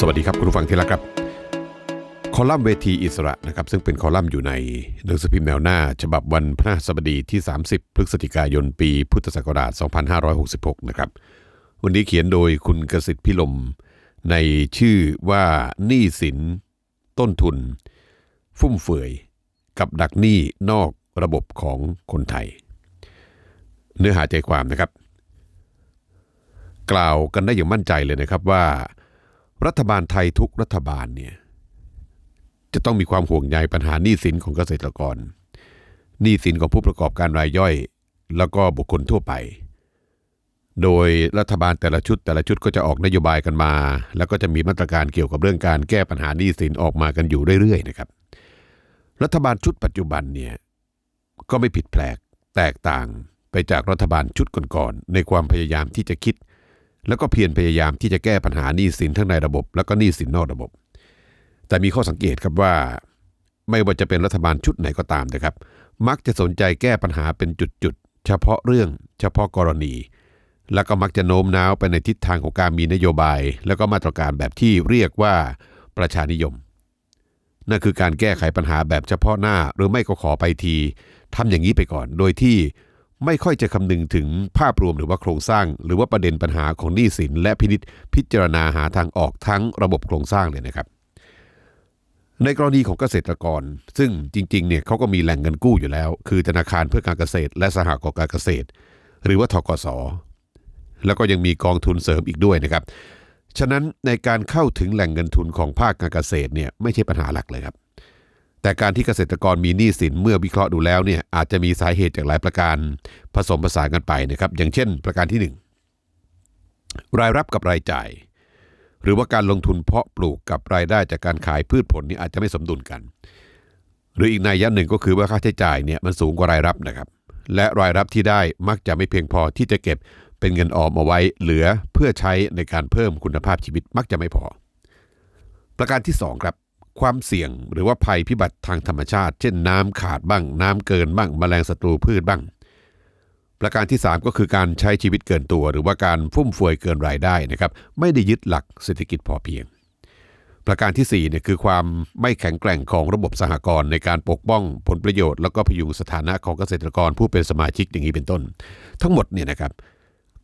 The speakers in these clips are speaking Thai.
สวัสดีครับคุณผู้ฟังที่รักครับ คอลัมน์เวทีอิสระนะครับซึ่งเป็นคอลัมน์อยู่ในหนังสือพิมพ์แนวหน้า ฉบับวันพฤหัสบดีที่ 30 พฤศจิกายนปีพุทธศักราช 2566 นะครับ วันนี้เขียนโดยคุณกสิทธิ์พิลม ในชื่อว่าหนี้สิน ต้นทุน ฟุ่มเฟือย กับดักหนี้นอกระบบของคนไทย เนื้อหาใจความนะครับ กล่าวกันได้อย่างมั่นใจเลยนะครับว่า รัฐบาลไทยทุกรัฐบาลเนี่ยจะต้องมีความห่วงใยปัญหาหนี้สินของเกษตรกรหนี้สินของผู้ประกอบการรายย่อย แล้วก็บุคคลทั่วไป โดยรัฐบาลแต่ละชุดแต่ละชุดก็จะออกนโยบายกันมา แล้วก็จะมีมาตรการเกี่ยวกับเรื่องการแก้ปัญหาหนี้สินออกมากันอยู่เรื่อยๆนะครับ รัฐบาลชุดปัจจุบันเนี่ยก็ไม่ผิดแปลกแตกต่างไปจากรัฐบาลชุดก่อนๆในความพยายามที่จะคิด แล้วก็เพียรพยายามที่จะแก้ปัญหาหนี้สินทั้งในระบบ แล้วก็หนี้สินนอกระบบ แต่มีข้อสังเกตครับว่า ไม่ว่าจะเป็นรัฐบาลชุดไหนก็ตามนะครับ มักจะสนใจแก้ปัญหาเป็นจุดๆเฉพาะเรื่อง เฉพาะกรณี แล้วก็มักจะโน้มน้าวไปในทิศทางของการมีนโยบาย แล้วก็มาตรการแบบที่เรียกว่าประชานิยมนั่นคือการแก้ไขปัญหาแบบเฉพาะหน้า หรือไม่ก็ขอไปทีทำอย่างนี้ไปก่อน โดยที่ ไม่ค่อยจะคำนึงถึงภาพรวมหรือว่าโครงสร้าง หรือว่าประเด็นปัญหาของหนี้สิน และพินิษพิจารณาหาทางออกทั้งระบบโครงสร้างเลยนะครับ ในกรณีของเกษตรกร ซึ่งจริงๆเนี่ยเขาก็มีแหล่งเงินกู้อยู่แล้ว คือธนาคารเพื่อการเกษตร และสหกรณ์การเกษตร หรือว่าทกสแล้วก็ยังมีกองทุนเสริมอีกด้วยนะครับ ฉะนั้นในการเข้าถึงแหล่งเงินทุนของภาคการเกษตรเนี่ยไม่ใช่ปัญหาหลักเลยครับ แต่การที่เกษตรกรมีหนี้สินเมื่อวิเคราะห์ดูแล้วเนี่ยอาจจะมีสาเหตุจากหลายประการผสมผสานกันไปนะครับ อย่างเช่น ประการที่ 1 รายรับกับรายจ่าย หรือว่าการลงทุนเพาะปลูกกับรายได้จากการขายพืชผลนี่อาจจะไม่สมดุลกัน หรืออีกนัยยะหนึ่งก็คือว่าค่าใช้จ่ายเนี่ยมันสูงกว่ารายรับนะครับ และรายรับที่ได้มักจะไม่เพียงพอที่จะเก็บเป็นเงินออมเอาไว้เหลือเพื่อใช้ในการเพิ่มคุณภาพชีวิตมักจะไม่พอ ประการที่สองครับ ความเสี่ยงหรือว่าภัยพิบัติทางธรรมชาติ เช่นน้ำขาดบ้าง น้ำเกินบ้างแมลงศัตรูพืชบ้าง ประการที่ 3 ก็คือการใช้ชีวิตเกินตัว หรือว่าการฟุ่มเฟือยเกินรายได้นะครับ ไม่ได้ยึดหลักเศรษฐกิจพอเพียง ประการที่4เนี่ยคือความไม่แข็งแกร่งของระบบสหกรณ์ในการปกป้องผลประโยชน์ แล้วก็พยุงสถานะของเกษตรกรผู้เป็นสมาชิกอย่างนี้เป็นต้น ทั้งหมดเนี่ยนะครับ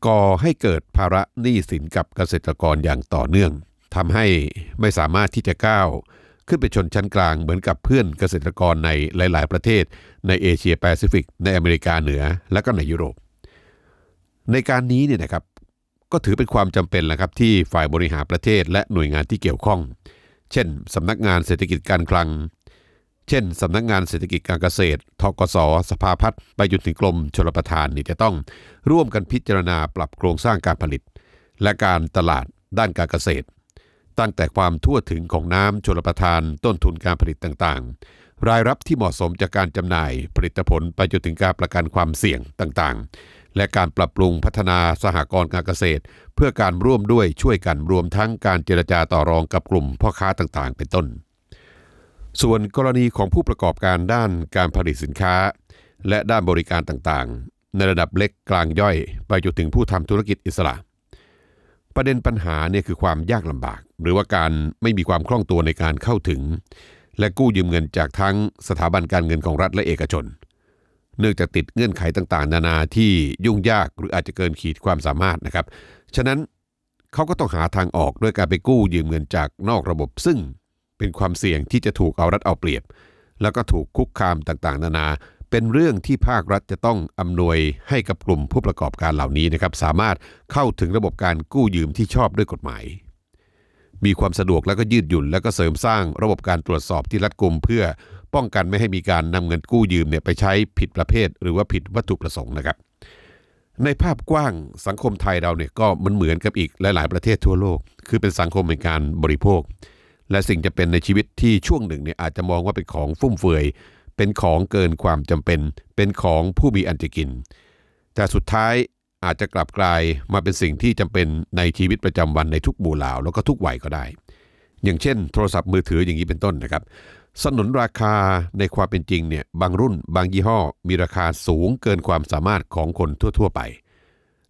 ก่อให้เกิดภาระหนี้สินกับเกษตรกรอย่างต่อเนื่องทำให้ไม่สามารถที่จะก้าว ขึ้นไปชนชั้นกลางเหมือนกับเพื่อนเกษตรกรในหลาย ๆ ประเทศ ในเอเชียแปซิฟิก ในอเมริกาเหนือ และก็ในยุโรป ในการนี้เนี่ยนะครับก็ถือเป็นความจำเป็นแหละครับที่ฝ่ายบริหารประเทศและหน่วยงานที่เกี่ยวข้อง เช่นสำนักงานเศรษฐกิจการคลัง เช่นสำนักงานเศรษฐกิจการเกษตร ทกส สภาพัฒน์ไปจนถึงกรมชลประทานนี่จะต้องร่วมกันพิจารณาปรับโครงสร้างการผลิต และการตลาดด้านการเกษตร ตั้งแต่ความทั่วถึงของน้ำชลประทานต้นทุนการผลิตต่างๆ รายรับที่เหมาะสมจากการจำหน่ายผลิตผลไปจนถึงการประกันความเสี่ยงต่างๆ และการปรับปรุงพัฒนาสหกรณ์การเกษตร เพื่อการร่วมด้วยช่วยกันรวมทั้งการเจรจาต่อรองกับกลุ่มพ่อค้าต่างๆ เป็นต้น ส่วนกรณีของผู้ประกอบการด้านการผลิตสินค้า และด้านบริการต่างๆ ในระดับเล็กกลางย่อย ไปจนถึงผู้ทำธุรกิจอิสระ ประเด็นปัญหาเนี่ยคือความยากลำบาก หรือว่าการไม่มีความคล่องตัวในการเข้าถึง และกู้ยืมเงินจากทั้งสถาบันการเงินของรัฐและเอกชน เนื่องจากติดเงื่อนไขต่างๆ นานาที่ยุ่งยากหรืออาจจะเกินขีดความสามารถนะครับ ฉะนั้นเขาก็ต้องหาทางออกด้วยการไปกู้ยืมเงินจากนอกระบบ ซึ่งเป็นความเสี่ยงที่จะถูกเอารัดเอาเปรียบ แล้วก็ถูกคุกคามต่างๆ นานา เป็นเรื่องที่ภาครัฐจะต้องอำนวยให้กับกลุ่มผู้ประกอบการเหล่านี้นะครับ สามารถเข้าถึงระบบการกู้ยืมที่ชอบด้วยกฎหมาย มีความสะดวกแล้วก็ยืดหยุ่น แล้วก็เสริมสร้างระบบการตรวจสอบที่รัดกุมเพื่อป้องกันไม่ให้มีการนำเงินกู้ยืมเนี่ยไปใช้ผิดประเภท หรือว่าผิดวัตถุประสงค์นะครับ ในภาพกว้างสังคมไทยเราเนี่ยก็มันเหมือนกับอีกหลาย ๆ ประเทศทั่วโลก คือเป็นสังคมแห่งการบริโภค และสิ่งจะเป็นในชีวิตที่ช่วงหนึ่งเนี่ยอาจจะมองว่าเป็นของฟุ่มเฟือย เป็นของเกินความจำเป็น เป็นของผู้มีอันจะกิน แต่สุดท้ายอาจจะกลับกลายมาเป็นสิ่งที่จำเป็นในชีวิตประจำวันในทุกหมู่เหล่าแล้วก็ทุกวัยก็ได้ อย่างเช่น โทรศัพท์มือถืออย่างนี้เป็นต้นนะครับ สนนราคาในความเป็นจริงเนี่ยบางรุ่น บางยี่ห้อ มีราคาสูงเกินความสามารถของคนทั่ว ๆ ไป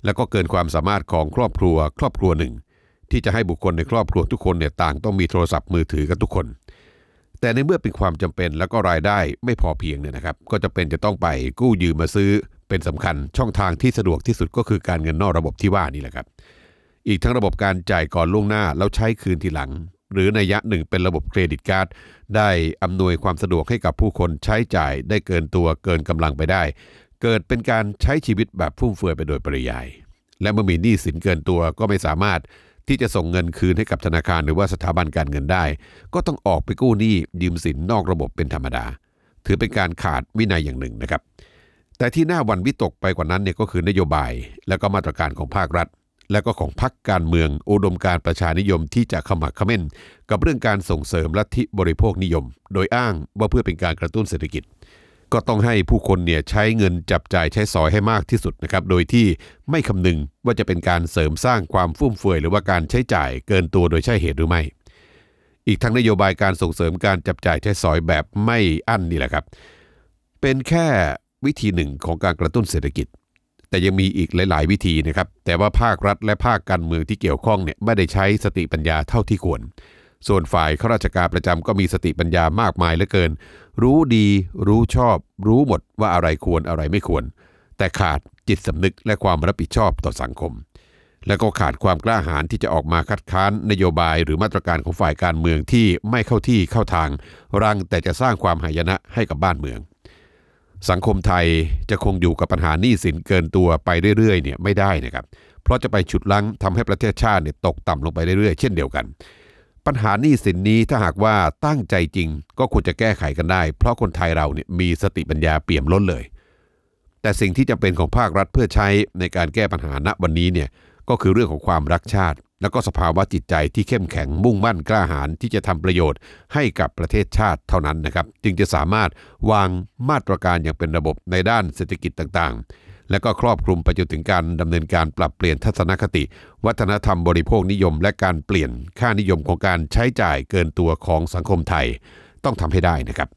แล้วก็เกินความสามารถของครอบครัว ครอบครัวหนึ่ง ที่จะให้บุคคลในครอบครัวทุกคนเนี่ยต่างต้องมีโทรศัพท์มือถือกันทุกคน แต่ในเมื่อเป็นความจำเป็นแล้วก็รายได้ไม่พอเพียงเนี่ยนะครับ ก็จะเป็นจะต้องไปกู้ยืมมาซื้อ เป็นสำคัญช่องทางที่สะดวกที่สุดก็คือการเงินนอกระบบที่ว่านี่แหละครับ อีกทั้งระบบการจ่ายก่อนล่วงหน้าแล้วใช้คืนทีหลัง หรือในยะหนึ่งเป็นระบบเครดิตการ์ดได้อำนวยความสะดวกให้กับผู้คนใช้จ่ายได้เกินตัวเกินกำลังไปได้ เกิดเป็นการใช้ชีวิตแบบฟุ่มเฟือยไปโดยปริยาย และเมื่อมีหนี้สินเกินตัวก็ไม่สามารถ ที่จะส่งเงินคืนให้กับธนาคารหรือว่าสถาบันการเงินได้ ก็ต้องออกไปกู้หนี้ยืมสินนอกระบบเป็นธรรมดา ถือเป็นการขาดวินัยอย่างหนึ่งนะครับ แต่ที่น่าวันวิตกไปกว่านั้นเนี่ยก็คือนโยบาย และก็มาตรการของภาครัฐ และก็ของพรรคการเมืองอุดมการประชานิยมที่จะขมักขม้น กับเรื่องการส่งเสริมลัทธิบริโภคนิยม โดยอ้างว่าเพื่อเป็นการกระตุ้นเศรษฐกิจ ก็ต้องให้ผู้คนเนี่ยใช้เงินจับจ่ายใช้สอยให้มากที่สุดนะครับ โดยที่ไม่คำนึงว่าจะเป็นการเสริมสร้างความฟุ่มเฟือยหรือว่าการใช้จ่ายเกินตัวโดยใช่เหตุหรือไม่ อีกทั้งนโยบายการส่งเสริมการจับจ่ายใช้สอยแบบไม่อั้นนี่แหละครับ เป็นแค่วิธีหนึ่งของการกระตุ้นเศรษฐกิจ แต่ยังมีอีกหลาย ๆ วิธีนะครับ แต่ว่าภาครัฐและภาคการเมืองที่เกี่ยวข้องเนี่ยไม่ได้ใช้สติปัญญาเท่าที่ควร ส่วนฝ่ายข้าราชการประจำก็มีสติปัญญามากมายเหลือเกิน รู้ดีรู้ชอบ รู้หมดว่าอะไรควรอะไรไม่ควร แต่ขาดจิตสำนึกและความรับผิดชอบต่อสังคม และก็ขาดความกล้าหาญที่จะออกมาคัดค้านนโยบายหรือมาตรการของฝ่ายการเมืองที่ไม่เข้าที่เข้าทาง รังแต่จะสร้างความหายนะให้กับบ้านเมือง สังคมไทยจะคงอยู่กับปัญหาหนี้สินเกินตัวไปเรื่อยๆเนี่ยไม่ได้นะครับ เพราะจะไปฉุดลังทำให้ประเทศชาติเนี่ยตกต่ำลงไปเรื่อยๆเช่นเดียวกัน ปัญหาหนี้สินนี้ถ้าหากว่าตั้งใจจริง ก็ควรจะแก้ไขกันได้ เพราะคนไทยเราเนี่ยมีสติปัญญาเปี่ยมล้นเลย แต่สิ่งที่จำเป็นของภาครัฐเพื่อใช้ในการแก้ปัญหาณวันนี้เนี่ยก็คือเรื่องของความรักชาติ แล้วก็สภาวะจิตใจที่เข้มแข็งมุ่งมั่นกล้าหาญที่จะทำประโยชน์ให้กับประเทศชาติเท่านั้นนะครับ จึงจะสามารถวางมาตรการอย่างเป็นระบบในด้านเศรษฐกิจต่างๆ และก็ครอบคลุมไปจนถึงการดำเนินการปรับเปลี่ยนทัศนคติ วัฒนธรรมบริโภคนิยม และการเปลี่ยนค่านิยมของการใช้จ่ายเกินตัวของสังคมไทย ต้องทำให้ได้นะครับ